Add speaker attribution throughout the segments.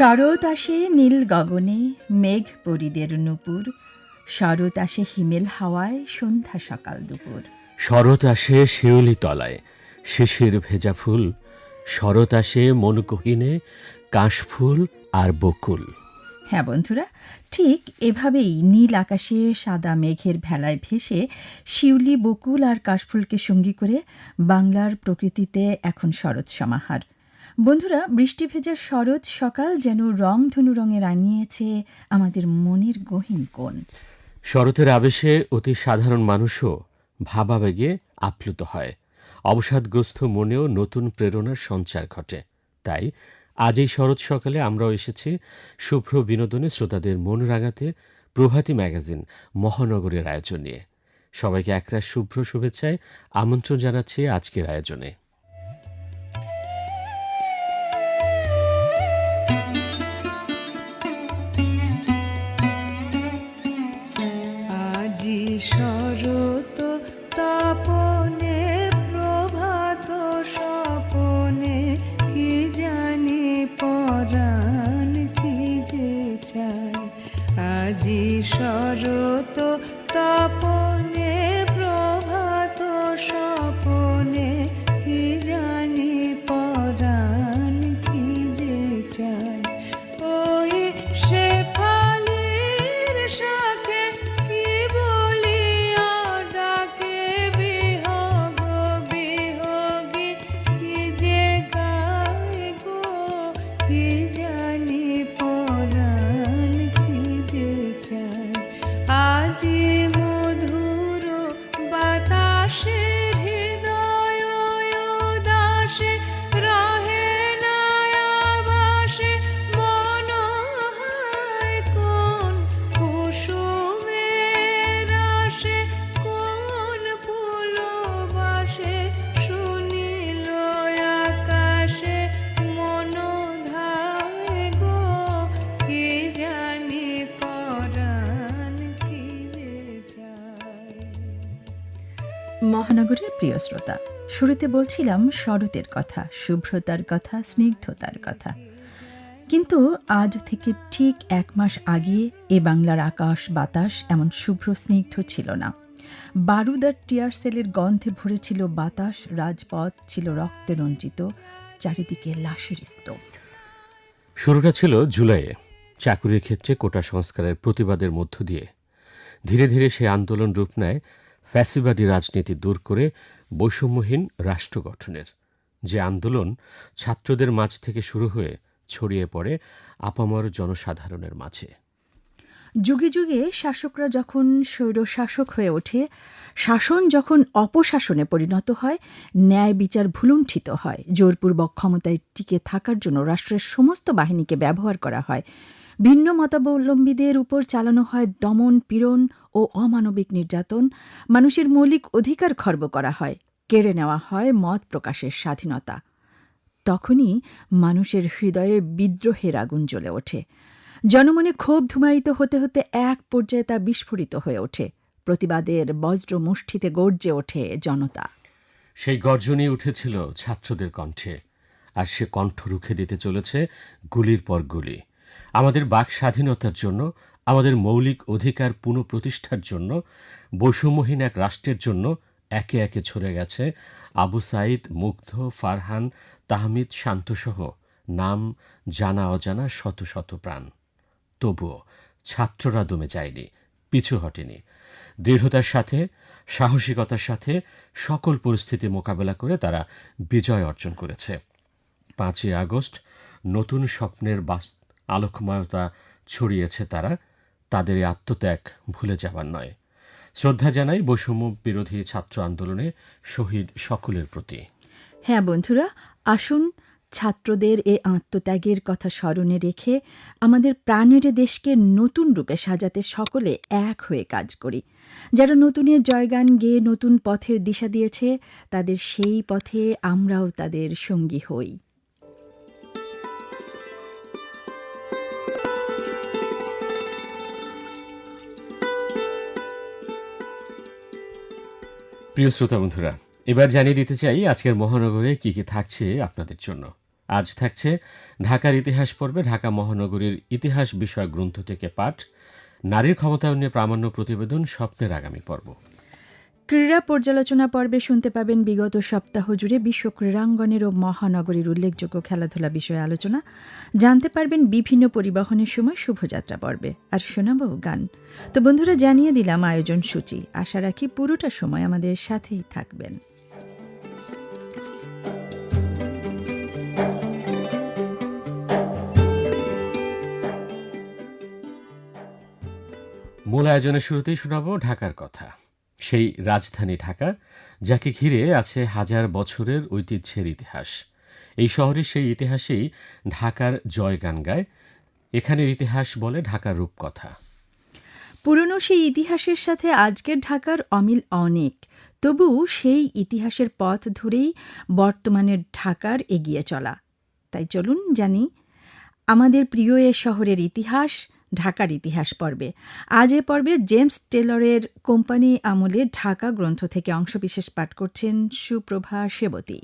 Speaker 1: শরৎ আসে নীল গগনে মেঘ পরিদের নূপুর। শরৎ আসে হিমেল হাওয়ায় সন্ধ্যা সকাল দুপুর।
Speaker 2: শরৎ আসে শিউলি তলায় শিশির ভেজা ফুল। শরৎ আসে মনকহিনে কাশফুল আর বকুল।
Speaker 1: হ্যাঁ বন্ধুরা ঠিক এভাবেই নীল আকাশে সাদা মেঘের ভেলায় ভেসে শিউলি বকুল আর কাশফুলকে সঙ্গী করে বাংলার প্রকৃতিতে এখন শরৎ সমাহার। বন্ধুরা, বৃষ্টি ভেজা শরৎ সকাল যেন রং ধনু রঙে রাঙিয়েছে আমাদের মনের গহীন কোণ।
Speaker 2: শরতের আবেশে অতি সাধারণ মানুষও ভাবাবেগে আপ্লুত হয়। অবসাদগ্রস্ত মনেও নতুন প্রেরণার সঞ্চার ঘটে। তাই আজ এই শরৎ সকালে আমরাও এসেছি শুভ্র বিনোদনে শ্রোতাদের মন রাঙাতে প্রভাতী ম্যাগাজিন মহানগরের আয়োজন নিয়ে। সবাইকে একরাশ শুভ্র শুভেচ্ছায় আমন্ত্রণ জানাচ্ছি আজকের আয়োজনে।
Speaker 1: প্রিয় শ্রোতা শুরুতে বলছিলাম শরতের কথা, শুভ্রতার কথা, স্নিগ্ধতার কথা। কিন্তু আজ থেকে ঠিক এক মাস আগে এ বাংলার আকাশ বাতাস এমন শুভ্র স্নিগ্ধ ছিল না। বারুদার টিয়ার সেলের গন্ধে ভরেছিল বাতাস, রাজপথ ছিল রক্তে রঞ্জিত, চারিদিকে লাশের স্তূপ।
Speaker 2: শুরুটা ছিল জুলাইয়ে। চাকুরির ক্ষেত্রে কোটা সংস্কারের প্রতিবাদের মধ্য দিয়ে। ধীরে ধীরে সে আন্দোলন রূপ নেয় ফ্যাসিবাদী রাজনীতি দূর করে বৈষম্যহীন রাষ্ট্র গঠনের। যে আন্দোলন ছাত্রদের মাঝ থেকে শুরু হয়ে ছড়িয়ে পড়ে আপামর জনসাধারণের মাঝে।
Speaker 1: যুগে যুগে শাসকরা যখন স্বৈরশাসক হয়ে ওঠে, শাসন যখন অপশাসনে পরিণত হয়, ন্যায় বিচার ভুলুণ্ঠিত হয়। জোরপূর্বক ক্ষমতায় টিকে থাকার জন্য রাষ্ট্রের সমস্ত বাহিনীকে ব্যবহার করা হয়। ভিন্ন মতাবলম্বীদের উপর চালানো হয় দমন, পীড়ন ও অমানবিক নির্যাতন। মানুষের মৌলিক অধিকার খর্ব করা হয়, কেড়ে নেওয়া হয় মত প্রকাশের স্বাধীনতা। তখনই মানুষের হৃদয়ে বিদ্রোহের আগুন জ্বলে ওঠে। জনমনে ক্ষোভ ধুমায়িত হতে হতে এক পর্যায়ে তা বিস্ফোরিত হয়ে ওঠে। প্রতিবাদের বজ্র মুষ্টিতে গর্জে ওঠে জনতা।
Speaker 2: সেই গর্জনই উঠেছিল ছাত্রদের কণ্ঠে। আর সে কণ্ঠ রুখে দিতে চলেছে গুলির পর গুলি। আমাদের বাক স্বাধীনতার জন্য, আমাদের মৌলিক অধিকার পুনঃপ্রতিষ্ঠার জন্য, বৈষম্যহীন এক রাষ্ট্রের জন্য একে একে ছড়ে গেছে আবু সাইদ, মুগ্ধ, ফারহান, তাহমিদ, শান্তসহ। নাম জানা অজানা শত শত প্রাণ। তবুও ছাত্ররা দমে যায়নি, পিছু হটেনি। দৃঢ়তার সাথে, সাহসিকতার সাথে সকল পরিস্থিতি মোকাবেলা করে তারা বিজয় অর্জন করেছে। পাঁচই আগস্ট, নতুন স্বপ্নের বাস আলোকময়তা ছড়িয়েছে তারা, তাদের এই আত্মত্যাগ ভুলে যাবার নয়। শ্রদ্ধা জানাই বৈষম্য বিরোধী ছাত্র আন্দোলনে শহীদ সকলের প্রতি।
Speaker 1: হ্যাঁ বন্ধুরা, আসুন ছাত্রদের এ আত্মত্যাগের কথা স্মরণে রেখে আমাদের প্রাণের দেশকে নতুন রূপে সাজাতে সকলে এক হয়ে কাজ করি। যারা নতুনের জয়গান গেয়ে নতুন পথের দিশা দিয়েছে, তাদের সেই পথে আমরাও তাদের সঙ্গী হই।
Speaker 2: প্রিয় শ্রোতা বন্ধুরা, এবার জানিয়ে দিতে চাই আজকের মহানগরে কী কী থাকছে আপনাদের জন্য। আজ থাকছে ঢাকার ইতিহাস পর্বে ঢাকা মহানগরীর ইতিহাস বিষয়ক গ্রন্থ থেকে পাঠ, নারীর ক্ষমতায়ন নিয়ে প্রামাণ্য প্রতিবেদন স্বপ্নের আগামী পর্ব।
Speaker 1: ক্রীড়া পর্যালোচনা পর্বে শুনতে পাবেন বিগত সপ্তাহ জুড়ে বিশ্ব ক্রীড়াঙ্গনের ও মহানগরীর উল্লেখযোগ্য খেলাধুলা বিষয়ে আলোচনা। জানতে পারবেন বিভিন্ন পরিবহনের সময় শুভযাত্রা পর্বে। আর শোনাবো গান। তো বন্ধুরা, জানিয়ে দিলাম আয়োজন সূচি। আশা রাখি পুরোটা সময় আমাদের সাথেই থাকবেন।
Speaker 2: মূল আয়োজনের শুরুতেই শোনাব ঢাকার কথা। সেই রাজধানী ঢাকা, যাকে ঘিরে আছে হাজার বছরের ঐতিহ্যের ইতিহাস। এই শহরের সেই ইতিহাসেই ঢাকার জয় গান গায়। এখানের ইতিহাস বলে ঢাকার রূপকথা।
Speaker 1: পুরনো সেই ইতিহাসের সাথে আজকের ঢাকার অমিল অনেক। তবু সেই ইতিহাসের পথ ধরেই বর্তমানের ঢাকার এগিয়ে চলা। তাই চলুন জানি, আমাদের প্রিয় এ শহরের ইতিহাস ঢাকার ইতিহাস পর্বে। আজ এ পর্বে জেমস টেলরের কোম্পানি আমলে ঢাকা গ্রন্থ থেকে অংশবিশেষ পাঠ করছেন সুপ্রভা সেবতী।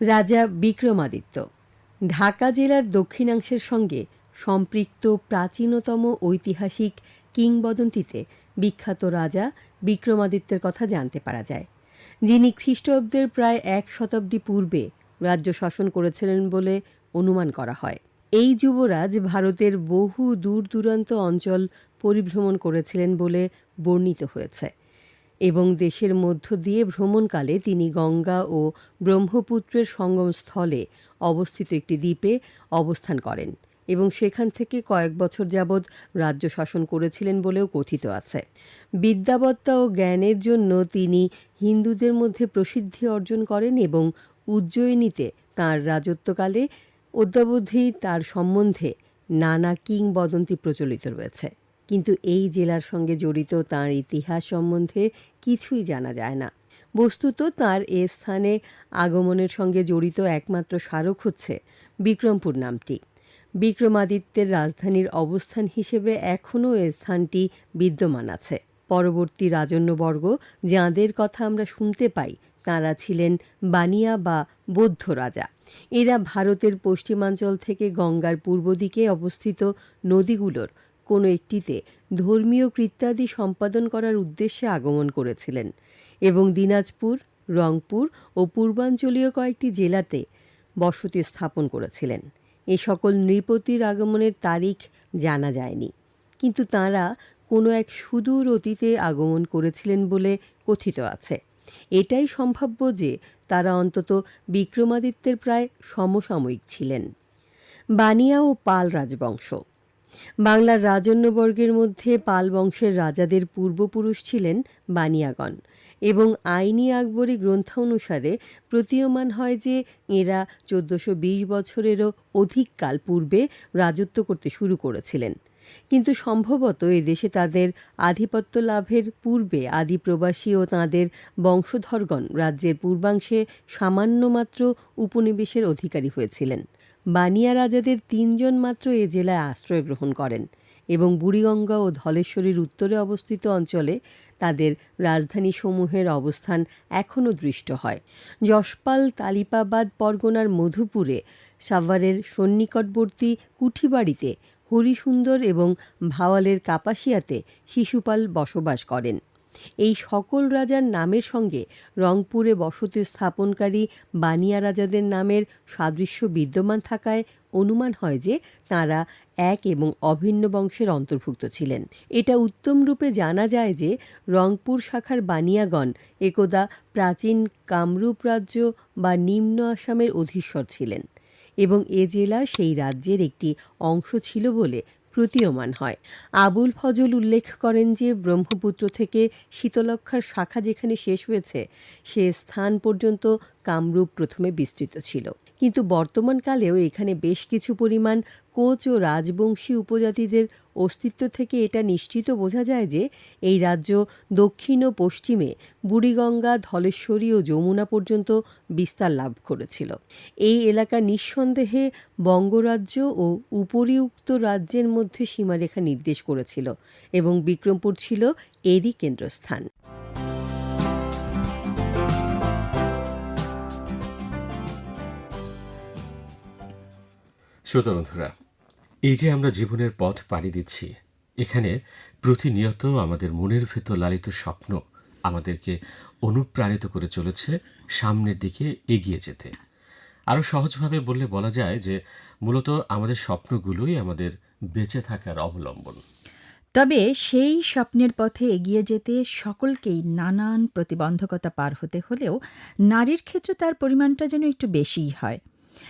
Speaker 3: রাজা বিক্রমাদিত্য, ঢাকা জেলার দক্ষিণাংশের সঙ্গে সম্পৃক্ত প্রাচীনতম ঐতিহাসিক কিংবদন্তিতে বিখ্যাত রাজা বিক্রমাদিত্যের কথা জানতে পারা যায়। যিনি খ্রিস্টাব্দের প্রায় এক শতাব্দী পূর্বে রাজ্য শাসন করেছিলেন বলে অনুমান করা হয়। এই যুবরাজ ভারতের বহু দূর দূরান্ত অঞ্চল পরিভ্রমণ করেছিলেন বলে বর্ণিত হয়েছে এবং দেশের মধ্য দিয়ে ভ্রমণকালে তিনি গঙ্গা ও ব্রহ্মপুত্রের সঙ্গমস্থলে অবস্থিত একটি দ্বীপে অবস্থান করেন এবং সেখান থেকে কয়েক বছর যাবৎ রাজ্য শাসন করেছিলেন বলেও কথিত আছে। বিদ্যাবত্তা ও জ্ঞানের জন্য তিনি হিন্দুদের মধ্যে প্রসিদ্ধি অর্জন করেন এবং উজ্জয়িনীতে তাঁর রাজত্বকালে অদ্যাবধি তার সম্বন্ধে নানা কিংবদন্তি প্রচলিত রয়েছে। কিন্তু এই জেলার সঙ্গে জড়িত তার ইতিহাস সম্বন্ধে কিছুই জানা যায় না। বস্তুত তার এ স্থানে আগমনের সঙ্গে জড়িত একমাত্র স্মারক হচ্ছে বিক্রমপুর নামটি। বিক্রমাদিত্যের রাজধানীর অবস্থান হিসেবে এখনও এ স্থানটি বিদ্যমান আছে। পরবর্তী রাজন্যবর্গ, যাঁদের কথা আমরা শুনতে পাই, তাঁরা ছিলেন বানিয়া বা বৌদ্ধ রাজা। এরা ভারতের পশ্চিমাঞ্চল থেকে গঙ্গার পূর্ব দিকে অবস্থিত নদীগুলোর কোনো একটিতে ধর্মীয় কৃত্যাদি সম্পাদন করার উদ্দেশ্যে আগমন করেছিলেন এবং দিনাজপুর, রংপুর ও পূর্বাঞ্চলীয় কয়েকটি জেলাতে বসতি স্থাপন করেছিলেন। এ সকল নৃপতির আগমনের তারিখ জানা যায়নি। কিন্তু তাঁরা কোনো এক সুদূর অতীতে আগমন করেছিলেন বলে কথিত আছে। এটাই সম্ভাব্য যে তারা অন্তত বিক্রমাদিত্যের প্রায় সমসাময়িক ছিলেন। বানিয়া ও পাল রাজবংশ। বাংলার রাজন্যবর্গের মধ্যে পাল বংশের রাজাদের পূর্বপুরুষ ছিলেন বানিয়াগণ এবং আইনি আকবরী গ্রন্থানুসারে প্রতীয়মান হয় যে এরা চোদ্দশো বছরেরও অধিক কাল পূর্বে রাজত্ব করতে শুরু করেছিলেন। কিন্তু সম্ভবত এদেশে তাদের আধিপত্য লাভের পূর্বে আদি প্রবাসী ও তাঁদের বংশধরগণ রাজ্যের পূর্বাংশে সামান্য মাত্র উপনিবেশের অধিকারী হয়েছিলেন। বানিয়া রাজাদের তিনজন মাত্র এ জেলায় আশ্রয় গ্রহণ করেন এবং বুড়িগঙ্গা ও ধলেশ্বরীর উত্তরে অবস্থিত অঞ্চলে তাদের রাজধানী সমূহের অবস্থান এখনও দৃষ্ট হয়। যশপাল তালিপাবাদ পরগনার মধুপুরে সাভারের সন্নিকটবর্তী কুঠিবাড়িতে হরিসুন্দর এবং ভাওয়ালের কাপাসিয়াতে শিশুপাল বসবাস করেন। এই সকল রাজার নামের সঙ্গে রংপুরে বসতি স্থাপনকারী বানিয়া রাজাদের নামের সাদৃশ্য বিদ্যমান থাকায় অনুমান হয় যে তাঁরা এক এবং অভিন্ন বংশের অন্তর্ভুক্ত ছিলেন। এটা উত্তম রূপে জানা যায় যে রংপুর শাখার বানিয়াগণ একদা প্রাচীন কামরূপ রাজ্য বা নিম্ন আসামের অধীশ্বর ছিলেন। এবং এ জেলা সেই রাজ্যের একটি অংশ ছিল বলে প্রতীয়মান হয়। আবুল ফজল উল্লেখ করেন যে, ব্রহ্মপুত্র থেকে শীতলক্ষার শাখা যেখানে শেষ হয়েছে, সে স্থান পর্যন্ত কামরূপ প্রথমে বিস্তৃত ছিল। কিন্তু বর্তমানকালেও এখানে বেশ কিছু পরিমাণ কোচ ও রাজবংশী উপজাতিদের অস্তিত্ব থেকে এটা নিশ্চিত বোঝা যায় যে এই রাজ্য দক্ষিণ ও পশ্চিমে বুড়িগঙ্গা, ধলেশ্বরী ও যমুনা পর্যন্ত বিস্তার লাভ করেছিল। এই এলাকা নিঃসন্দেহে বঙ্গরাজ্য ও উপরিউক্ত রাজ্যের মধ্যে সীমারেখা নির্দেশ করেছিল এবং বিক্রমপুর ছিল এরই কেন্দ্রস্থান।
Speaker 2: শ্রোতা বন্ধুরা এই যে আমরা জীবনের পথ পাড়ি দিচ্ছি, এখানে প্রতিনিয়ত আমাদের মনের ভেতর লালিত স্বপ্ন আমাদেরকে অনুপ্রাণিত করে চলেছে সামনের দিকে এগিয়ে যেতে। আরও সহজভাবে বললে বলা যায় যে, মূলত আমাদের স্বপ্নগুলোই আমাদের বেঁচে থাকার অবলম্বন।
Speaker 1: তবে সেই স্বপ্নের পথে এগিয়ে যেতে সকলকেই নানান প্রতিবন্ধকতা পার হতে হলেও নারীর ক্ষেত্রে তার পরিমাণটা যেন একটু বেশিই হয়।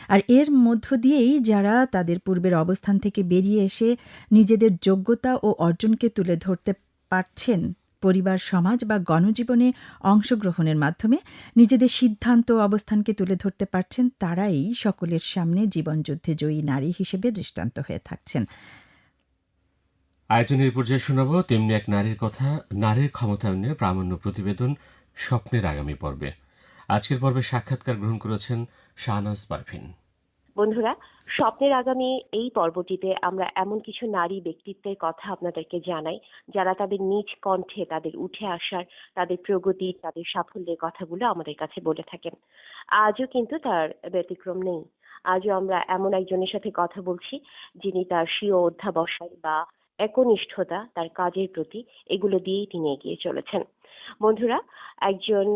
Speaker 1: আর এর মধ্য দিয়েই যারা তাদের পূর্বের অবস্থান থেকে বেরিয়ে এসে নিজেদের যোগ্যতা ও অর্জনকে তুলে ধরতে পারছেন পরিবার, সমাজ বা গণজীবনে অংশগ্রহণের মাধ্যমে, নিজেদের সিদ্ধান্ত অবস্থানকে তুলে ধরতে পারছেন তারাই সকলের সামনে জীবনযুদ্ধে জয়ী নারী হিসেবে দৃষ্টান্ত হয়ে থাকছেন।
Speaker 2: আয়োজনের পর্যায়ে শোনাব, তেমনি এক নারীর কথা, নারীর ক্ষমতায়নে প্রামাণ্য প্রতিবেদন স্বপ্নের আগামী পর্বে। আজকের পর্বে সাক্ষাৎকার গ্রহণ করেছেন শাহনাজ পারভিন।
Speaker 4: বন্ধুরা, স্বপ্নের আগামী এই পর্বটিতে আমরা এমন কিছু নারী ব্যক্তিত্বের কথা আপনাদেরকে জানাই, যারা তাদের নিজ কণ্ঠে তাদের উঠে আসার, তাদের প্রগতি, তাদের সাফল্যের কথাগুলো আমাদের কাছে বলে থাকেন। আজও কিন্তু তার ব্যতিক্রম নেই। আজও আমরা এমন একজনের সাথে কথা বলছি, যিনি তার স্বীয় অধ্যাবসায় বা একনিষ্ঠতা, তার কাজের প্রতি এগুলো দিয়েই তিনি এগিয়ে চলেছেন। বন্ধুরা, একজন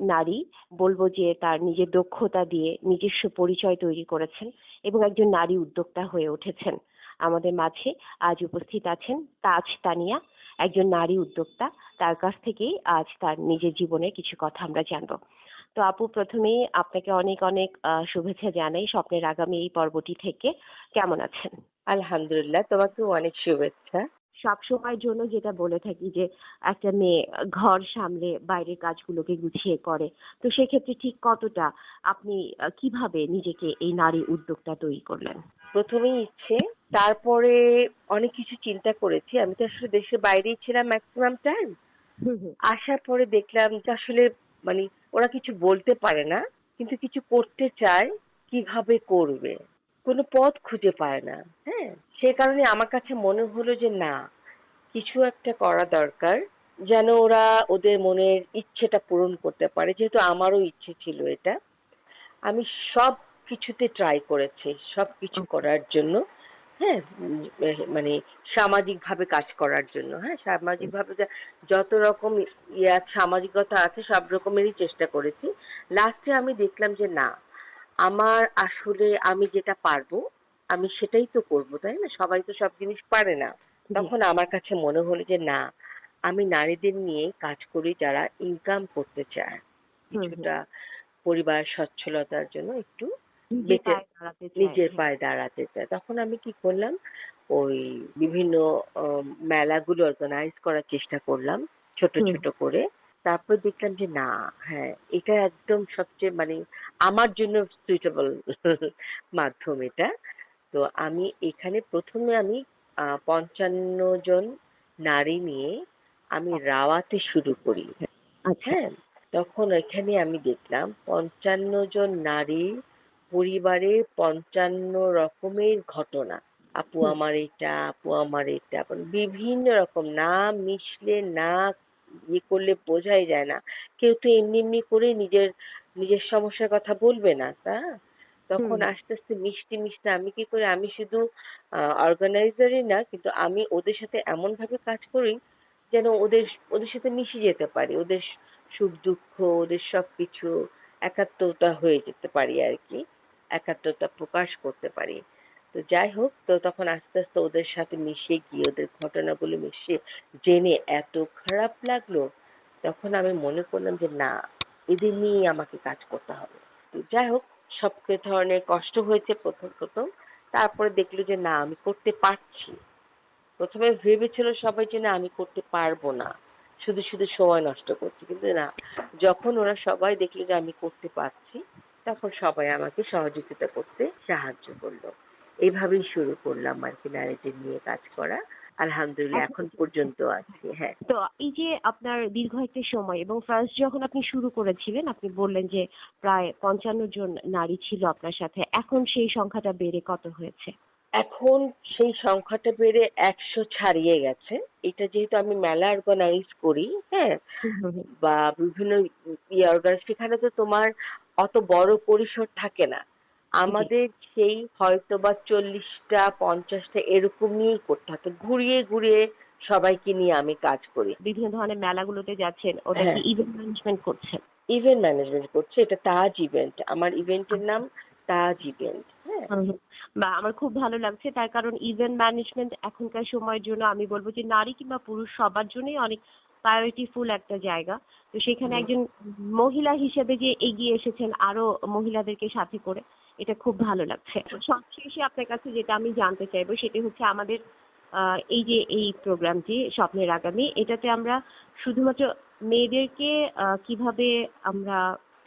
Speaker 4: নারী বলব যে তার নিজের দক্ষতা দিয়ে নিজস্ব পরিচয় তৈরি করেছেন এবং একজন নারী উদ্যোক্তা হয়ে উঠেছেন। আমাদের মাঝে আজ উপস্থিত আছেন তাজ তানিয়া, একজন নারী উদ্যোক্তা। তার কাছ থেকেই আজ তার নিজের জীবনের কিছু কথা আমরা জানব। তো আপু প্রথমেই আপনাকে অনেক অনেক শুভেচ্ছা জানাই। স্বপ্নের আগামী এই পর্বটি থেকে কেমন আছেন?
Speaker 5: আলহামদুলিল্লাহ, তোমাকেও অনেক শুভেচ্ছা।
Speaker 4: সব সময়ের জন্য যেটা বলে থাকি যে একটা মেয়ে ঘর সামলে বাইরের কাজগুলোকে গুছিয়ে করে। তো সেক্ষেত্রে ঠিক কতটা আপনি কীভাবে নিজেকে এই নারী উদ্যোক্তা তৈরি করলেন?
Speaker 5: প্রথমেই ইচ্ছে তারপরে অনেক কিছু চিন্তা করেছি। আমি তো আসলে দেশের বাইরেই ছিলাম ম্যাক্সিমাম টাইম আসার পরে দেখলাম যে আসলে মানে ওরা কিছু বলতে পারে না কিন্তু কিছু করতে চায় কীভাবে করবে? কোনো পথ খুঁজে পায় না হ্যাঁ? সে কারণে আমার কাছে মনে হলো যে না কিছু একটা করা দরকার যেন ওরা ওদের মনের ইচ্ছেটা পূরণ করতে পারে যেহেতু আমারও ইচ্ছে ছিল এটা। আমি সব কিছুতে ট্রাই করেছি সব কিছু করার জন্য হ্যাঁ মানে সামাজিক ভাবে কাজ করার জন্য হ্যাঁ সামাজিক ভাবে যত রকম ইয়া সামাজিকতা আছে সব রকমেরই চেষ্টা করেছি। লাস্টে আমি দেখলাম যে না আমার আসলে আমি যেটা পারব আমি সেটাই তো করব তাই না? সবাই তো সব জিনিস পারে না। তখন আমার কাছে মনে হলো যে না আমি নারীদের নিয়ে কাজ করি যারা ইনকাম করতে চায়। কিছুটা পরিবার সচ্ছলতার জন্য একটু
Speaker 4: নিজের পায়ে দাঁড়াতে চায়।
Speaker 5: তখন আমি কি করলাম ওই বিভিন্ন মেলাগুলো অর্গানাইজ করার চেষ্টা করলাম ছোট ছোট করে। তারপর দেখলাম যে না হ্যাঁ এটা একদম সবচেয়ে মানে আমার জন্য সুইটেবল মাধ্যম এটা। তো আমি এখানে প্রথমে আমি আহ, পঞ্চান্ন জন নারী নিয়ে আমি রাওয়াতে শুরু করি।
Speaker 4: আচ্ছা।
Speaker 5: হ্যাঁ তখন এখানে আমি দেখলাম পঞ্চান্ন জন নারীর পরিবারে পঞ্চান্ন রকমের ঘটনা। আপু আমার এটা আপু আমার এটা মানে বিভিন্ন রকম না মিশলে না ইয়ে করলে বোঝাই যায় না। কেউ তো এমনি এমনি করে নিজের নিজের সমস্যার কথা বলবে না তা? তখন আস্তে আস্তে মিশতে মিশতে আমি কি করি? আমি শুধু অর্গানাইজারই না কিন্তু আমি ওদের সাথে এমন ভাবে কাজ করি যেন ওদের ওদের সাথে মিশে যেতে পারি। ওদের সুখ দুঃখ ওদের সবকিছু একাত্মতা হয়ে যেতে পারি আর কি একাত্মতা প্রকাশ করতে পারি। তো যাই হোক তো তখন আস্তে আস্তে ওদের সাথে মিশে গিয়ে ওদের ঘটনাগুলো মিশিয়ে জেনে এত খারাপ লাগল তখন আমি মনে করলাম যে না এদের নিয়ে আমাকে কাজ করতে হবে। তো যাই হোক সব ধরনের কষ্ট হয়েছে প্রথম প্রথম। তারপরে দেখল যে, না, আমি করতে পারছি। প্রথমে ভেবেছিল সবাই যে, না, আমি করতে পারব না। শুধু শুধু সময় নষ্ট করছি। কিন্তু না, যখন ওরা সবাই দেখল যে, আমি করতে পারছি, তখন সবাই আমাকে সহযোগিতা করতে সাহায্য করল। এইভাবেই শুরু করলাম আর কি ন্যারেটিভ নিয়ে কাজ করা। আলহামদুলিল্লাহ এখন পর্যন্ত আছি হ্যাঁ।
Speaker 4: তো এই যে আপনার দীর্ঘ একটা সময় এবং ফার্স্ট যখন আপনি শুরু করেছিলেন আপনি বললেন যে প্রায় পঞ্চান্ন জন নারী ছিল আপনার সাথে এখন সেই সংখ্যাটা বেড়ে কত হয়েছে?
Speaker 5: এখন সেই সংখ্যাটা বেড়ে একশো ছাড়িয়ে গেছে। এটা যেহেতু আমি মেলা অর্গানাইজ করি হ্যাঁ বা বিভিন্ন ইয়ে অর্গানাইজ সেখানে তো তোমার অত বড় পরিসর থাকে না। আমাদের সেই হয়তো বা চল্লিশটা পঞ্চাশটা এরকম নিয়েই করতে হতো। ঘুরিয়ে ঘুরিয়ে সবাইকে নিয়ে আমি কাজ করি।
Speaker 4: বিভিন্ন ধরনের মেলাগুলোতে যাচ্ছেন ওটা কি
Speaker 5: হ্যাঁ।
Speaker 4: ইভেন্ট ম্যানেজমেন্ট করছেন?
Speaker 5: ইভেন্ট ম্যানেজমেন্ট করছে এটা তাজ ইভেন্ট আমার ইভেন্টের নাম তাজ ইভেন্ট হ্যাঁ।
Speaker 4: বা আমার খুব ভালো লাগছে তার কারণ ইভেন্ট ম্যানেজমেন্ট এখনকার সময়ের জন্য আমি বলব যে নারী কিংবা পুরুষ সবার জন্যই অনেক প্রায়োরিটিফুল একটা জায়গা। তো সেখানে একজন মহিলা হিসেবে যে এগিয়ে এসেছেন আরও মহিলাদেরকে সাথে করে এটা খুব ভালো লাগছে। সবশেষে আপনার কাছে যেটা আমি জানতে চাইব, সেটা হচ্ছে আমাদের এই যে এই প্রোগ্রামটি, স্বপ্নের আগামী, এটাতে আমরা শুধুমাত্র মেয়েদেরকে কীভাবে আমরা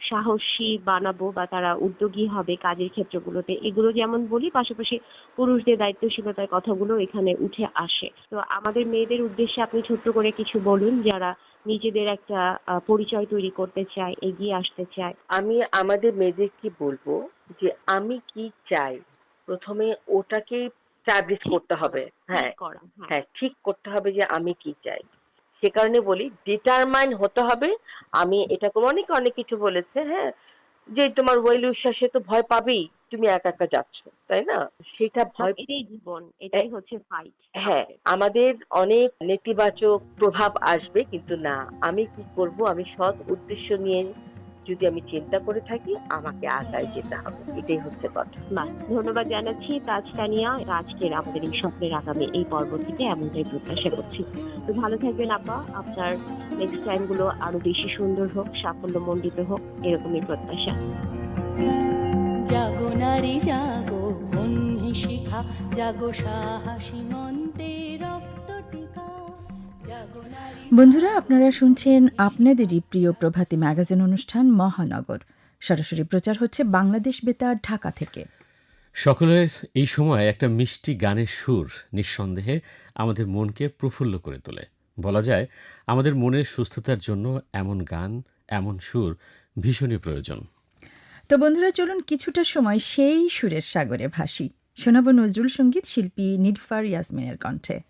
Speaker 4: সাহসী বানাবো বা তারা উদ্যোগী হবে কাজের ক্ষেত্রগুলোতে এগুলো যেমন বলি পাশাপাশি পুরুষদের দায়িত্বশীলতার কথাগুলো এখানে উঠে আসে। তো আমাদের মেয়েদের উদ্দেশ্যে আপনি ছোট্ট করে কিছু বলুন যারা নিজেদের একটা পরিচয় তৈরি করতে চায় এগিয়ে আসতে চায়।
Speaker 5: আমি আমাদের মেয়েদেরকে বলব? যে আমি কি চাই? প্রথমে ওটাকে স্টাবলিশ করতে হবে। হ্যাঁ।
Speaker 4: হ্যাঁ।
Speaker 5: হ্যাঁ ঠিক করতে হবে যে আমি কি চাই। সে কারণে বলি ডিটারমাইন হতে হবে। আমি এটা অনেকে অনেক কিছু বলেছে হ্যাঁ? যে তোমার ওয়েল উচ্ছ্বাসে তো ভয় পাবেই তুমি একা একা যাচ্ছ তাই না? সেটা ভয়
Speaker 4: এটাই জীবন এটাই হচ্ছে ফাইট
Speaker 5: হ্যাঁ আমাদের অনেক নেতিবাচক প্রভাব আসবে কিন্তু না আমি কি করব? আমি সৎ উদ্দেশ্য নিয়ে যদি আমি চিন্তা করে থাকি আমাকে আগায় যেতে হবে। এটাই হচ্ছে কথা।
Speaker 4: বাহ ধন্যবাদ জানাচ্ছি। তাজ তানিয়া আজকের আমাদের এই স্বপ্নের আগামী এই পর্ব থেকে এমনটাই প্রত্যাশা করছি। তো ভালো থাকবেন আপা। আপনার নেক্সট টাইমগুলো আরও বেশি সুন্দর হোক সাফল্য মণ্ডিত হোক এরকমই প্রত্যাশা।
Speaker 6: জাগো নারী জাগো শিখা জাগো সাহসী মন্তে
Speaker 7: বন্ধুরা আপনারা শুনছেন আপনাদেরই প্রিয় প্রভাতী ম্যাগাজিন অনুষ্ঠান মহানগর। সরাসরি প্রচার হচ্ছে বাংলাদেশ বেতার ঢাকা থেকে।
Speaker 2: সকলের এই সময় একটা মিষ্টি গানের সুর নিঃসন্দেহে আমাদের মনকে প্রফুল্ল করে তোলে। বলা যায় আমাদের মনের সুস্থতার জন্য এমন গান এমন সুর ভীষণই প্রয়োজন।
Speaker 7: তো বন্ধুরা চলুন কিছুটা সময় সেই সুরের সাগরে ভাসি। শোনাব নজরুল সংগীত শিল্পী নিডফার ইয়াসমিনের কণ্ঠে।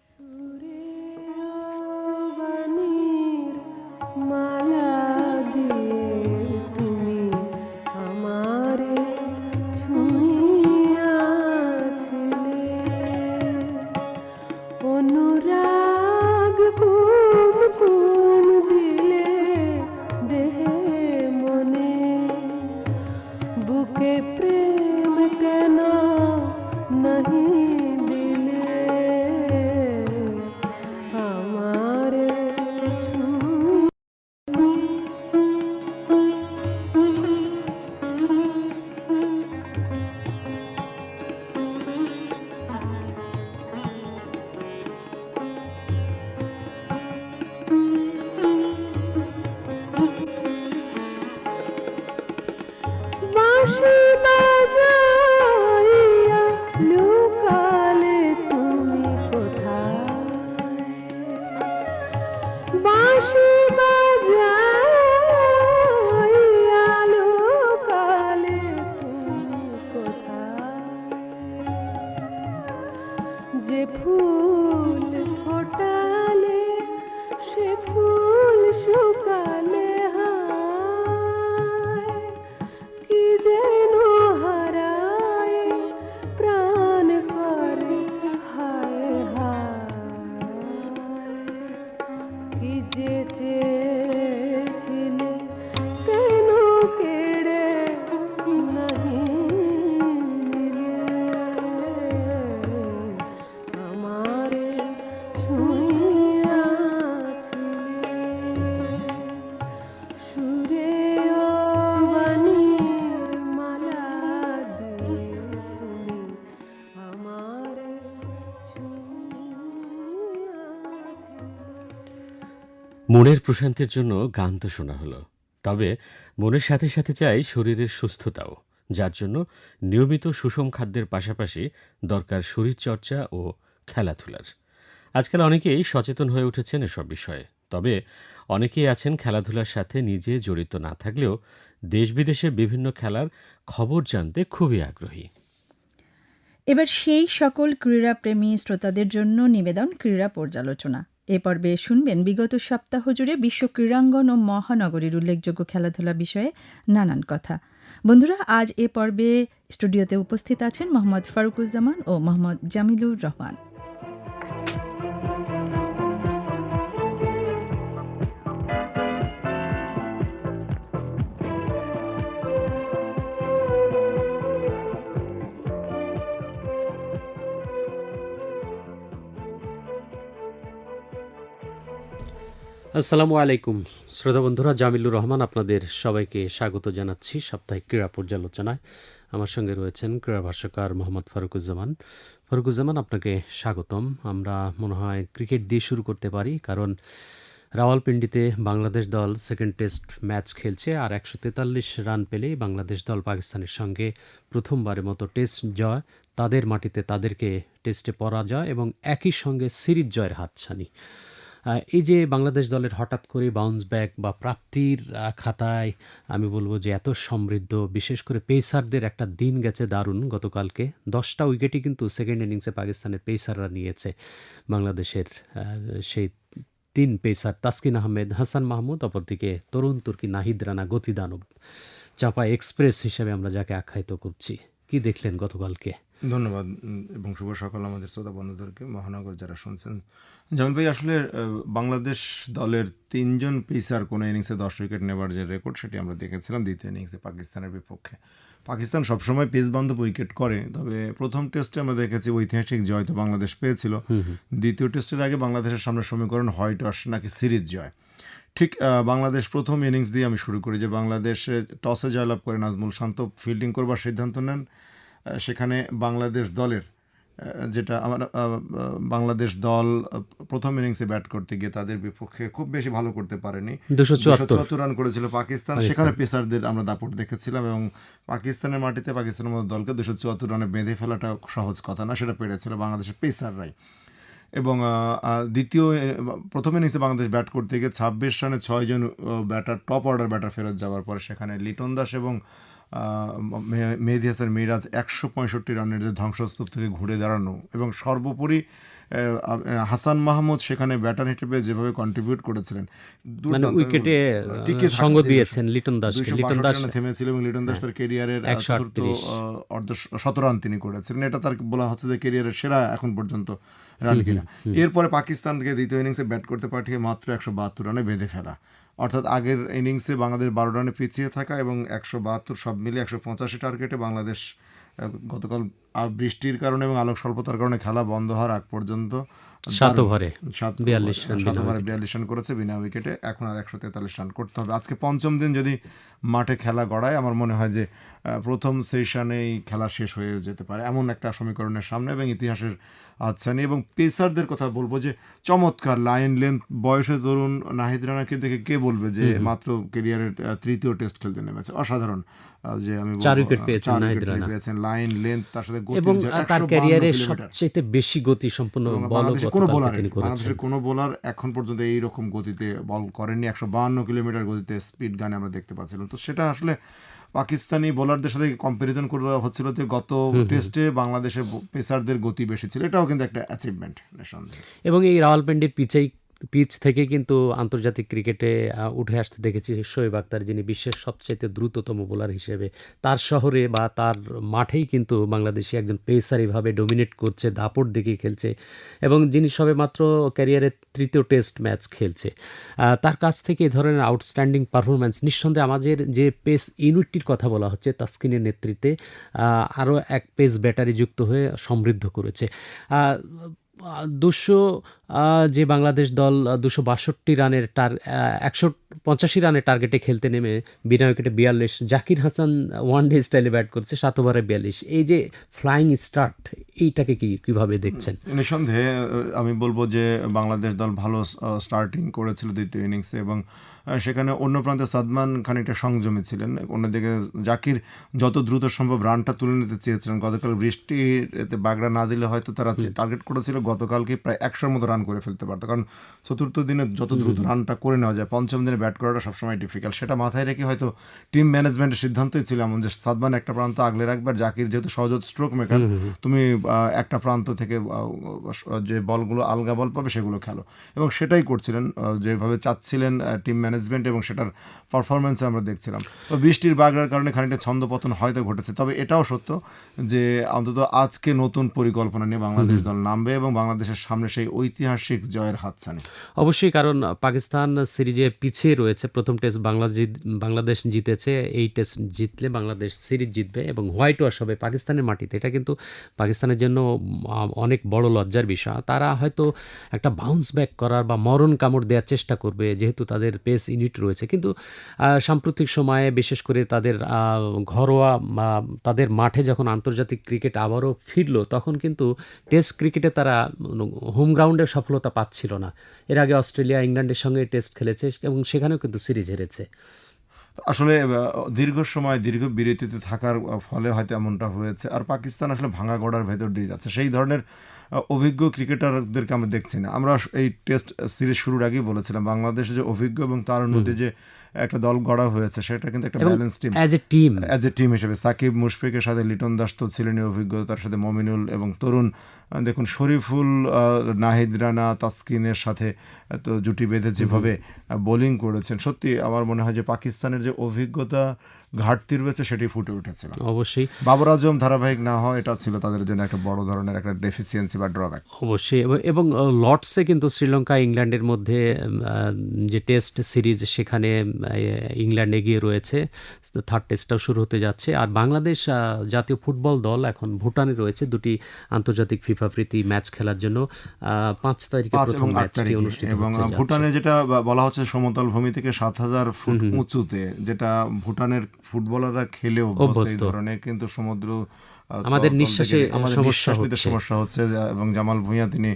Speaker 2: মনের প্রশান্তির জন্য গান তো শোনা হলো। তবে মনের সাথে সাথে চাই শরীরের সুস্থতাও, যার জন্য নিয়মিত সুষম খাদ্যের পাশাপাশি দরকার শরীরচর্চা ও খেলাধুলার। আজকাল অনেকেই সচেতন হয়ে উঠেছেন এসব বিষয়ে। তবে অনেকেই আছেন খেলাধুলার সাথে নিজে জড়িত না থাকলেও দেশ বিদেশের বিভিন্ন খেলার খবর জানতে খুবই আগ্রহী।
Speaker 1: এবার সেই সকল ক্রীড়াপ্রেমী শ্রোতাদের জন্য নিবেদন ক্রীড়া পর্যালোচনা। এ পর্বে শুনবেন বিগত সপ্তাহ জুড়ে বিশ্ব ক্রীড়াঙ্গন ও মহানগরীর উল্লেখযোগ্য খেলাধুলা বিষয়ে নানান কথা। বন্ধুরা, আজ এ পর্বে স্টুডিওতে উপস্থিত আছেন মোহাম্মদ ফারুকুজ্জামান ও মোহাম্মদ জামিলুর রহমান।
Speaker 8: আসসালামু আলাইকুম। শ্রোতা বন্ধুরা, জামিলুর রহমান আপনাদের সবাইকে স্বাগত জানাচ্ছি সাপ্তাহিক ক্রীড়া পর্যালোচনায়। আমার সঙ্গে রয়েছেন ক্রীড়া ভাষ্যকার মোহাম্মদ ফারুকুজ্জামান। ফারুকুজ্জামান, আপনাকে স্বাগতম। আমরা মনে হয় ক্রিকেট দিয়ে শুরু করতে পারি, কারণ রাওয়ালপিন্ডিতে বাংলাদেশ দল সেকেন্ড টেস্ট ম্যাচ খেলছে আর একশো তেতাল্লিশ রান পেলেই বাংলাদেশ দল পাকিস্তানের সঙ্গে প্রথমবারের মতো টেস্ট জয়, তাদের মাটিতে তাদেরকে টেস্টে পরাজয় এবং একই সঙ্গে সিরিজ জয়ের হাতছানি। এই যে বাংলাদেশ দলের হঠাৎ করে বাউন্স ব্যাক বা প্রাপ্তির খাতায় আমি বলব যে এত সমৃদ্ধ, বিশেষ করে পেসারদের একটা দিন গেছে দারুণ গতকালকে। দশটা উইকেটই কিন্তু সেকেন্ড ইনিংসে পাকিস্তানের পেসাররা নিয়েছে বাংলাদেশের সেই তিন পেসার তাসকিন আহমেদ, হাসান মাহমুদ, অপরদিকে তরুণ তুর্কি নাহিদ রানা গতিদানব। চাপা এক্সপ্রেস হিসেবে আমরা যাকে আখ্যায়িত করছি। কি দেখলেন গতকালকে?
Speaker 9: ধন্যবাদ এবং শুভ সকাল আমাদের শ্রোতা বন্ধুদেরকে মহানগর যারা শুনছেন। জামিল ভাই আসলে বাংলাদেশ দলের তিনজন পেসার কোনো ইনিংসে দশ উইকেট নেবার যে রেকর্ড সেটি আমরা দেখেছিলাম। দ্বিতীয় ইনিংসে পাকিস্তানের বিপক্ষে। পাকিস্তান সবসময় পেস বান্ধব উইকেট করে তবে প্রথম টেস্টে আমরা দেখেছি ঐতিহাসিক জয় তো বাংলাদেশ পেয়েছিল। দ্বিতীয় টেস্টের আগে বাংলাদেশের সামনে সমীকরণ হোয়াইট ওয়াশ নাকি সিরিজ জয়। ঠিক বাংলাদেশ প্রথম ইনিংস দিয়ে আমি শুরু করি যে বাংলাদেশে টসে জয়লাভ করে নাজমুল শান্ত ফিল্ডিং করবার সিদ্ধান্ত নেন। সেখানে বাংলাদেশ দলের যেটা আমার বাংলাদেশ দল প্রথম ইনিংসে ব্যাট করতে গিয়ে তাদের বিপক্ষে খুব বেশি ভালো করতে পারেনি।
Speaker 8: দুশো চুয়াত্তর।
Speaker 9: রান করেছিল পাকিস্তান। সেখানে পেসারদের আমরা দাপট দেখেছিলাম এবং পাকিস্তানের মাটিতে পাকিস্তানের মতো দলকে দুশো চুয়াত্তর রানে বেঁধে ফেলাটা সহজ কথা না সেটা পেরেছিল বাংলাদেশের পেসাররাই। এবং দ্বিতীয় প্রথম ইনিংসে বাংলাদেশ ব্যাট করতে গিয়ে ছাব্বিশ রানে ছয়জন ব্যাটার টপ অর্ডার ব্যাটার ফেরত যাওয়ার পরে সেখানে লিটন দাস এবং মেহেদি হাসান মিরাজ একশো পঁয়ষট্টি রানের যে ধ্বংসস্তূপ থেকে ঘুরে দাঁড়ানো এবং সর্বোপরি হাসান মাহমুদ সেখানে ব্যাটার হিসেবে যেভাবে কন্ট্রিবিউট করেছিলেন
Speaker 8: মানে উইকেটে
Speaker 9: টিকে
Speaker 8: সঙ্গ দিয়েছেন লিটন
Speaker 9: দুইশো
Speaker 8: লিটন দাস হ্যাঁ,
Speaker 9: থেমেছিল এবং লিটন দাস তার কেরিয়ারের আহ,
Speaker 8: একশো
Speaker 9: চতুর্থ অর্ধ শত রান তিনি করেছিলেন। এটা তার বলা হচ্ছে যে ক্যারিয়ারের সেরা এখন পর্যন্ত রান কিনা। এরপরে পাকিস্তানকে দ্বিতীয় ইনিংসে ব্যাট করতে পাঠিয়ে মাত্র একশো বাহাত্তর রানে বেঁধে ফেলা। অর্থাৎ আগের ইনিংসে বাংলাদেশ বারো রানে পিছিয়ে থাকা এবং একশো বাহাত্তর সব মিলিয়ে একশো পঁচাশি টার্গেটে বাংলাদেশ গতকাল বৃষ্টির কারণে এবং আলোক স্বল্পতার কারণে খেলা বন্ধ হওয়ার আগ পর্যন্ত
Speaker 8: সাত ওভারে
Speaker 9: সাত
Speaker 8: 42
Speaker 9: সাত ওভারে বিয়াল্লিশ রান করেছে বিনা উইকেটে এখন আর একশো তেতাল্লিশ রান করতে হবে। আজকে পঞ্চম দিন যদি মাঠে খেলা গড়ায় আমার মনে হয় যে প্রথম সেশনেই খেলা শেষ হয়ে যেতে পারে। এমন একটা সমীকরণের সামনে এবং ইতিহাসের হাতছানি এবং পেসারদের কথা বলব যে চমৎকার লাইন লেন্থ বয়সে তরুণ নাহিদ রানাকে দেখে কে বলবে যে মাত্র কেরিয়ারের তৃতীয় টেস্ট খেলতে নেমেছে? অসাধারণ। যে আমি
Speaker 8: চার উইকেট পেয়েছেন।
Speaker 9: পেয়েছেন লাইন লেন্থ তার সাথে গতির
Speaker 8: এবং তার
Speaker 9: 152
Speaker 8: ক্যারিয়ারের সবচেয়ে বেশি গতি সম্পন্ন বল
Speaker 9: কোনো বোলার বাংলাদেশের কোনো বোলার এখন পর্যন্ত এই রকম গতিতে বল করেননি। একশো বাহান্ন কিলোমিটার গতিতে স্পিড গানে আমরা দেখতে পাচ্ছিলাম। তো সেটা আসলে পাকিস্তানি বোলারদের সাথে কম্পারিজন করা হচ্ছিল যে গত টেস্টে বাংলাদেশের পেসারদের গতি বেশি ছিল। এটাও কিন্তু একটা অ্যাচিভমেন্ট
Speaker 8: এবং এই রাওয়ালপিন্ডির পিচেই পিচ থেকে কিন্তু আন্তর্জাতিক ক্রিকেটে উঠে আসতে দেখেছি শোয়েব আক্তার যিনি বিশ্বের সবচেয়ে দ্রুততম বোলার হিসেবে তার শহরে বা তার মাঠেই কিন্তু বাংলাদেশি একজন পেসার এইভাবে ডোমিনেট করছে, দাপট দিকে খেলছে এবং যিনি সবে মাত্র ক্যারিয়ারের তৃতীয় টেস্ট ম্যাচ খেলছে। তার কাছ থেকে এ ধরনের আউটস্ট্যান্ডিং পারফরম্যান্স নিঃসন্দেহে আমাদের যে পেস ইউনিটটির কথা বলা হচ্ছে, তাস্কিনের নেতৃত্বে আরও এক পেস ব্যাটারি যুক্ত হয়ে সমৃদ্ধ করেছে। দুশো যে বাংলাদেশ দল দুশো বাষট্টি রানের টার একশো পঁচাশি রানের টার্গেটে খেলতে নেমে বিনা উইকেটে বিয়াল্লিশ, জাকির হাসান ওয়ান ডে স্টাইলে ব্যাট করছে সাত ওভারে বিয়াল্লিশ। এই যে ফ্লাইং স্টার্ট এইটাকে কি, কীভাবে দেখছেন?
Speaker 9: নিঃসন্দেহে আমি বলব যে বাংলাদেশ দল ভালো স্টার্টিং করেছিল দ্বিতীয় ইনিংসে এবং সেখানে অন্য প্রান্তে সাদমান খানিকটা সংযমে ছিলেন। অন্যদিকে জাকির যত দ্রুত সম্ভব রানটা তুলে নিতে চেয়েছিলেন। গতকাল বৃষ্টির এতে বাগড়া না দিলে হয়তো তারা টার্গেট করেছিল। গতকালকে প্রায় একশোর মতো রান করে ফেলতে পারতো। কারণ চতুর্থ দিনে যত দ্রুত রানটা করে নেওয়া যায় পঞ্চম দিনে ব্যাট করাটা সবসময় ডিফিকাল্ট সেটা মাথায় রেখে হয়তো টিম ম্যানেজমেন্টের সিদ্ধান্তই ছিল এমন যে সাদমান একটা প্রান্ত আগলে রাখবার জাকির যেহেতু সহজত স্ট্রোক মেকার তুমি একটা প্রান্ত থেকে যে বলগুলো আলগা বল পাবে সেগুলো খেলো। এবং সেটাই করছিলেন যেভাবে চাচ্ছিলেন টিম ম্যানেজমেন্ট এবং সেটার পারফরমেন্সে আমরা দেখছিলাম। তো বৃষ্টির বাগড়ার কারণে খানিকটা ছন্দপতন হয়তো ঘটেছে তবে এটাও সত্য যে অন্তত আজকে নতুন পরিকল্পনা নিয়ে বাংলাদেশ দল নামবে এবং বাংলাদেশের সামনে সেই ঐতিহাসিক জয়ের হাতছানি।
Speaker 8: অবশ্যই কারণ পাকিস্তান সিরিজে পিছিয়ে রয়েছে। প্রথম টেস্ট বাংলাদেশ বাংলাদেশ জিতেছে এই টেস্ট জিতলে বাংলাদেশ সিরিজ জিতবে এবং হোয়াইট ওয়াশ হবে পাকিস্তানের মাটিতে। এটা কিন্তু পাকিস্তানের জন্য অনেক বড় লজ্জার বিষয়। তারা হয়তো একটা বাউন্স ব্যাক করার বা মরণ কামড় দেওয়ার চেষ্টা করবে যেহেতু তাদের পেস ইউনিট রয়েছে। কিন্তু সাম্প্রতিক সময়ে বিশেষ করে তাদের ঘরোয়া তাদের মাঠে যখন আন্তর্জাতিক ক্রিকেট আবারও ফিরল, তখন কিন্তু টেস্ট ক্রিকেটে তারা হোম গ্রাউন্ডে সফলতা পাচ্ছিল না। এর আগে অস্ট্রেলিয়া ইংল্যান্ডের সঙ্গে টেস্ট খেলেছে এবং সেখানেও কিন্তু সিরিজ হেরেছে।
Speaker 9: আসলে দীর্ঘ সময় দীর্ঘ বিরতিতে থাকার ফলে হয়তো এমনটা হয়েছে। আর পাকিস্তান আসলে ভাঙা গড়ার ভেতর দিয়ে যাচ্ছে। সেই ধরনের অভিজ্ঞ ক্রিকেটারদেরকে আমরা দেখছি না। আমরা এই টেস্ট সিরিজ শুরুর আগেই বলেছিলাম বাংলাদেশে যে অভিজ্ঞ এবং তার মধ্যে যে একটা দল গড়া হয়েছে সেটা কিন্তু একটা balance team
Speaker 8: as A team
Speaker 9: as A team হিসেবে সাকিব মুশফিকের সাথে লিটন দাস তো ছিলেনই অভিজ্ঞতার সাথে মমিনুল এবং তরুণ। দেখুন শরীফুল নাহিদ রানা তাসকিনের সাথে তো জুটি বেঁধে যেভাবে বোলিং করেছেন। সত্যি আমার মনে হয় যে পাকিস্তানের যে অভিজ্ঞতা ঘাটতি রয়েছে সেটি ফুটে উঠেছিল।
Speaker 8: অবশ্যই।
Speaker 9: বাবর আজম ধারাবাহিক না হয় এটা ছিল তাদের জন্য একটা বড় ধরনের একটা ডেফিসিয়েন্সি বা ড্রব্যাক
Speaker 8: অবশ্যই এবং- লর্ডসে কিন্তু শ্রীলঙ্কা ইংল্যান্ডের মধ্যে যে টেস্ট সিরিজ সেখানে ইংল্যান্ড এগিয়ে রয়েছে। থার্ড টেস্টটাও শুরু হতে যাচ্ছে। আর বাংলাদেশ জাতীয় ফুটবল দল এখন ভুটানে রয়েছে। দুটি আন্তর্জাতিক ফিফা প্রীতি ম্যাচ খেলার জন্য পাঁচ তারিখে প্রথম ম্যাচটি অনুষ্ঠিত
Speaker 9: এবং ভুটানে যেটা বলা হচ্ছে সমতল ভূমি থেকে সাত হাজার ফুট উঁচুতে যেটা ভুটানের ফুটবলাররা খেলেও অভ্যস্ত এই ধরনের কিন্তু সমুদ্র
Speaker 8: আমাদের নিঃশ্বাসে সমস্যা
Speaker 9: নিঃশ্বাস নিতে
Speaker 8: হচ্ছে।
Speaker 9: সমস্যা হচ্ছে এবং জামাল ভুঁইয়া তিনি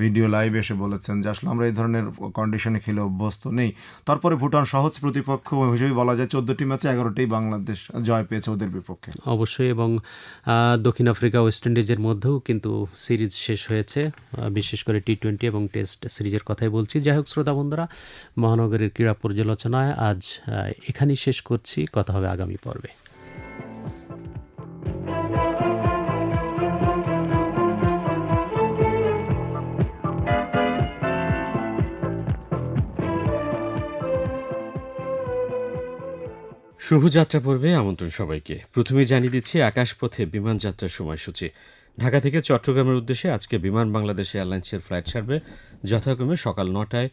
Speaker 9: ভিডিও লাইভ এসে বলেছেন যে আসলে আমরা এই ধরনের কন্ডিশনে খেলে অভ্যস্ত নেই। তারপরে ভুটান সহজ প্রতিপক্ষ হিসেবে বলা যায় চোদ্দটি ম্যাচে এগারোটাই বাংলাদেশ জয় পেয়েছে ওদের বিপক্ষে।
Speaker 8: অবশ্যই এবং দক্ষিণ আফ্রিকা ওয়েস্ট ইন্ডিজের মধ্যেও কিন্তু সিরিজ শেষ হয়েছে বিশেষ করে টি টোয়েন্টি এবং টেস্ট সিরিজের কথাই বলছি। যাই হোক শ্রোতা বন্ধুরা মহানগরের ক্রীড়া পর্যালোচনায় আজ এখানেই শেষ করছি। কথা হবে আগামী পর্বে।
Speaker 2: শুভযাত্রা পর্বে আমন্ত্রণ সবাইকে। প্রথমে জানিয়ে দিচ্ছি, আকাশপথে বিমান যাত্রার সময়সূচি। ঢাকা থেকে চট্টগ্রামের উদ্দেশ্যে আজকে বিমান বাংলাদেশ এয়ারলাইন্সের ফ্লাইট ছাড়বে। যথাক্রমে সকাল নটায়,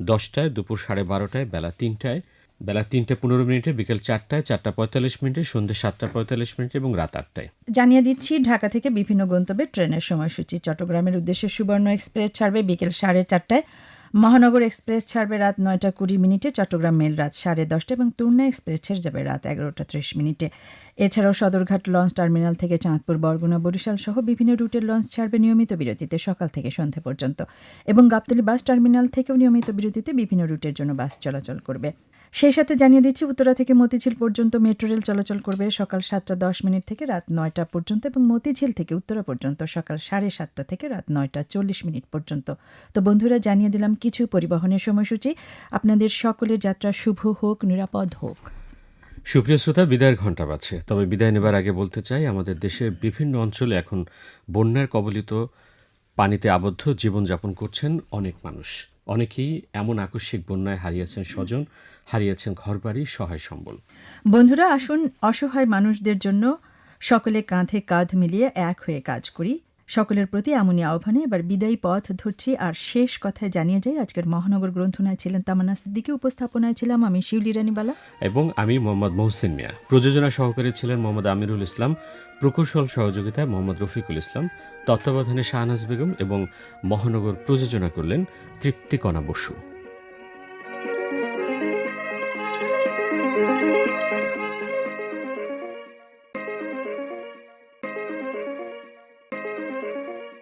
Speaker 2: দশটায়, দুপুর সাড়ে বারোটায়, বেলা তিনটায়, বেলা তিনটে পনেরো মিনিটে, বিকেল চারটায়, চারটা পঁয়তাল্লিশ মিনিটে, সন্ধ্যে সাতটা পঁয়তাল্লিশ মিনিট এবং রাত আটটায়।
Speaker 1: জানিয়ে দিচ্ছি, ঢাকা থেকে বিভিন্ন গন্তব্যে ট্রেনের সময়সূচি। চট্টগ্রামের উদ্দেশ্যে সুবর্ণ এক্সপ্রেস ছাড়বে বিকেল সাড়ে চারটায়। মহানগর এক্সপ্রেস ছাড়বে রাত নয়টা কুড়ি মিনিটে, চট্টগ্রাম মেল রাত সাড়ে দশটা এবং তুর্না এক্সপ্রেস ছেড়ে যাবে রাত এগারোটা ত্রিশ মিনিটে। এছাড়াও সদরঘাট লঞ্চ টার্মিনাল থেকে চাঁদপুর, বরগুনা, বরিশাল সহ বিভিন্ন রুটের লঞ্চ ছাড়বে নিয়মিত বিরতিতে সকাল থেকে সন্ধ্যা পর্যন্ত এবং গাবতলী বাস টার্মিনাল থেকেও নিয়মিত বিরতিতে বিভিন্ন রুটের জন্য বাস চলাচল করবে। সেই সাথে জানিয়ে দিচ্ছি, উত্তরা থেকে মতিঝিল পর্যন্ত মেট্রো রেল চলাচল করবে সকাল সাতটা দশ মিনিট থেকে রাত নয়টা পর্যন্ত এবং মতিঝিল থেকে উত্তরা পর্যন্ত সকাল সাড়ে সাতটা থেকে রাত নয়টা চল্লিশ মিনিট পর্যন্ত। তো বন্ধুরা, জানিয়ে দিলাম কিছু পরিবহনের সময়সূচি। আপনাদের সকলের যাত্রা শুভ হোক, নিরাপদ হোক।
Speaker 2: সুপ্রিয় শ্রোতা, বিদায়ের ঘণ্টা বাজছে। তবে বিদায় নেবার আগে বলতে চাই, আমাদের দেশের বিভিন্ন অঞ্চলে এখন বন্যার কবলিত পানিতে আবদ্ধ জীবনযাপন করছেন অনেক মানুষ। অনেকেই এমন আকস্মিক বন্যায় হারিয়েছেন স্বজন। হারিয়েছেন ঘরবাড়ি সহায় সম্বল।
Speaker 1: বন্ধুরা আসুন অসহায় মানুষদের জন্য সকলে কাঁধে কাঁধ মিলিয়ে এক হয়ে কাজ করি। সকলের প্রতি এমনই আহ্বানে এবার বিদায়ী পথ ধরছি। আর শেষ কথায় জানিয়ে যাই আজকের মহানগর গ্রন্থনায় ছিলেন তামান্না সিদ্দিকি উপস্থাপনায় ছিলাম আমি শিউলি রানীবালা।
Speaker 2: এবং আমি মোহাম্মদ মহসিন মিয়া। প্রযোজনা সহকারী ছিলেন মোহাম্মদ আমিরুল ইসলাম প্রকৌশল সহযোগিতায় মোহাম্মদ রফিকুল ইসলাম তত্ত্বাবধানে শাহনাজ বেগম এবং মহানগর প্রযোজনা করলেন তৃপ্তিকণা বসু।